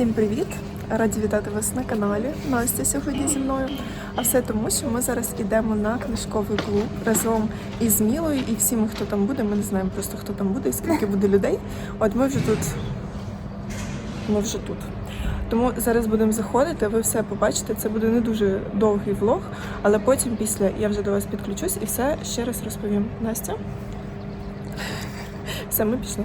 Всім привіт! Раді вітати вас на каналі. Настя сьогодні зі мною. А все тому, що ми зараз ідемо на книжковий клуб разом із Мілою і всіми, хто там буде. Ми не знаємо просто хто там буде і скільки буде людей. От ми вже тут. Ми вже тут. Тому зараз будемо заходити, ви все побачите. Це буде не дуже довгий влог, але потім після я вже до вас підключусь і все ще раз розповім. Настя. Все, ми пішли.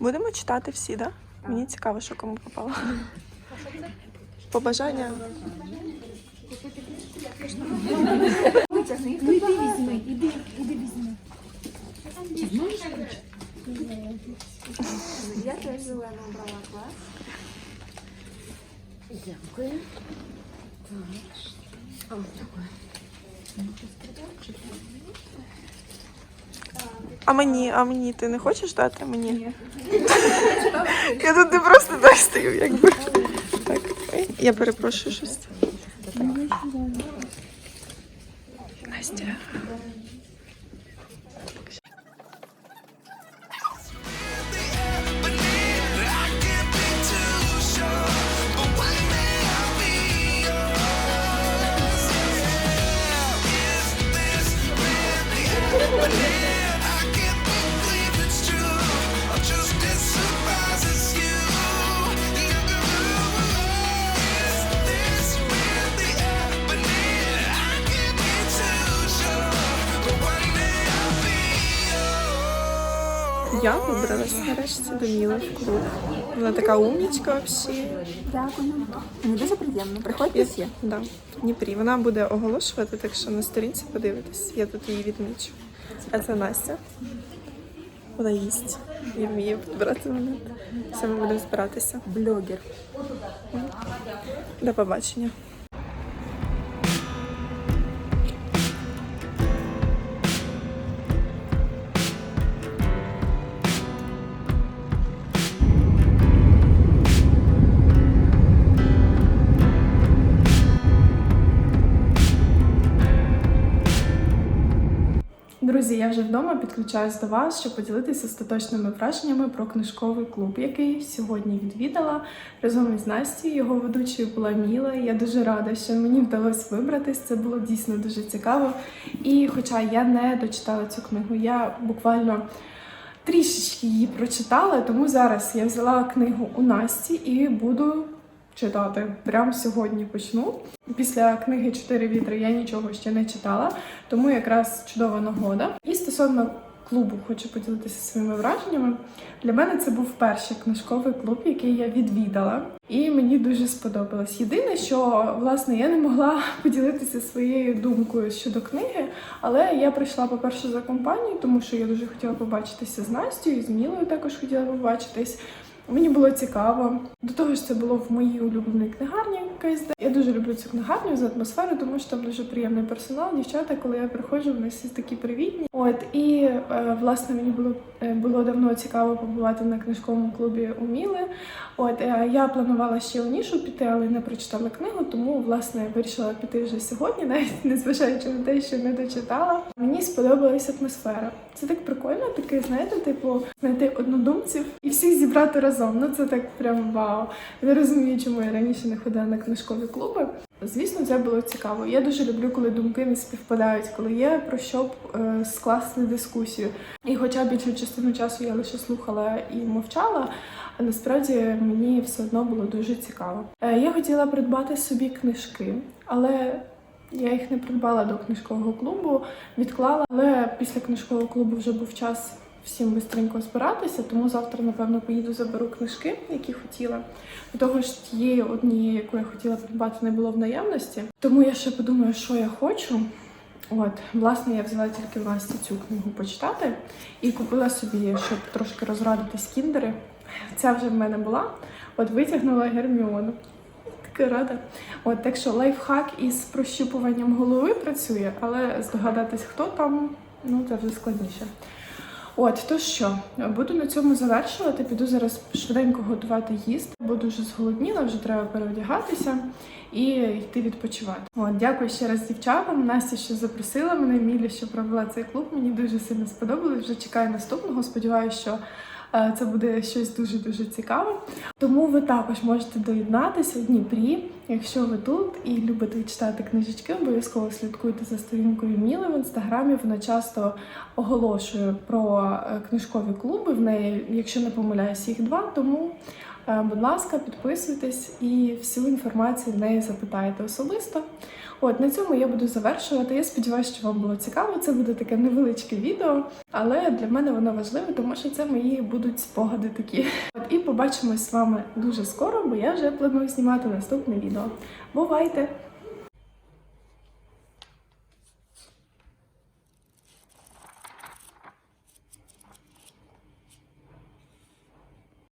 Будемо читати всі, так? Да? Мені цікаво, що кому попало. Побажання. Ну іди візьми, іди, іди візьми. Я теж зелену обрала клас. Дякую. Так. А мені, а мені ти не хочеш дати мені? Ні. Я тут не просто так стою, якби. Так, ой, я перепрошую щось. Так. Настя. Я вибралась нарешті до Міли в клуб. Вона така умнічка взагалі. Дякую. Мені дуже приємно. Приходьте всі. Да, в Дніпрі. Вона буде оголошувати, так що на сторінці подивитись. Я тут її відмічу. А це Настя. Вона їсть і вміє підбирати момент. Все, ми будемо збиратися. Блогер. До побачення. Я вже вдома підключаюсь до вас, щоб поділитися остаточними враженнями про книжковий клуб, який сьогодні відвідала разом із Настю. Його ведучою була Міла. Я дуже рада, що мені вдалося вибратись. Це було дійсно дуже цікаво. І хоча я не дочитала цю книгу, я буквально трішечки її прочитала, тому зараз я взяла книгу у Насті і буду читати. Прямо сьогодні почну. Після книги Чотири вітри я нічого ще не читала, тому якраз чудова нагода. І стосовно клубу хочу поділитися своїми враженнями. Для мене це був перший книжковий клуб, який я відвідала, і мені дуже сподобалось. Єдине, що власне я не могла поділитися своєю думкою щодо книги, але я прийшла, по-перше, за компанією, тому що я дуже хотіла побачитися з Настю і з Мілою також хотіла побачитись. Мені було цікаво. До того ж, це було в моїй улюбленій книгарні КСД. Я дуже люблю цю книгарню за атмосферу, тому що там дуже приємний персонал. Дівчата, коли я приходжу, вони всі такі привітні. От і е, власне мені було е, було давно цікаво побувати на книжковому клубі у Міли. От е, я планувала ще у нішу піти, але не прочитала книгу, тому власне вирішила піти вже сьогодні, навіть незважаючи на те, що не дочитала. Мені сподобалась атмосфера. Це так прикольно, таке, знаєте, типу, знайти однодумців і всіх зібрати разом. Ну це так прям вау. Не розумію, чому я раніше не ходила на книжкові клуби. Звісно, це було цікаво. Я дуже люблю, коли думки не співпадають, коли є про що е, скласти дискусію. І хоча більшу частину часу я лише слухала і мовчала, насправді мені все одно було дуже цікаво. Е, я хотіла придбати собі книжки, але я їх не придбала до книжкового клубу, відклала. Але після книжкового клубу вже був час всім бистренько збиратися, тому завтра, напевно, поїду заберу книжки, які хотіла. До того ж, тієї однієї, яку я хотіла придбати, не було в наявності. Тому я ще подумаю, що я хочу. От, власне, я взяла тільки в Насті цю книгу почитати і купила собі, щоб трошки розрадитись кіндери. Ця вже в мене була. От витягнула Герміону. Така рада. От так що лайфхак із прощупуванням голови працює, але здогадатись, хто там, ну це вже складніше. От, то що, буду на цьому завершувати. Піду зараз швиденько готувати їсти, бо дуже зголодніла, вже треба переодягатися і йти відпочивати. От, дякую ще раз дівчатам. Настя, що запросила мене, Мілі, що провела цей клуб. Мені дуже сильно сподобалось. Вже чекаю наступного. Сподіваюся, що е, це буде щось дуже дуже цікаве. Тому ви також можете доєднатися у Дніпрі. Якщо ви тут і любите читати книжечки, обов'язково слідкуйте за сторінкою Міли в інстаграмі. Вона часто оголошує про е, книжкові клуби. В неї, якщо не помиляюсь, їх два. Тому, е, будь ласка, підписуйтесь і всю інформацію в неї запитаєте особисто. От на цьому я буду завершувати. Я сподіваюся, що вам було цікаво. Це буде таке невеличке відео, але для мене воно важливе, тому що це мої будуть спогади такі. От і побачимось з вами дуже скоро, бо я вже планую знімати наступне відео. Бувайте!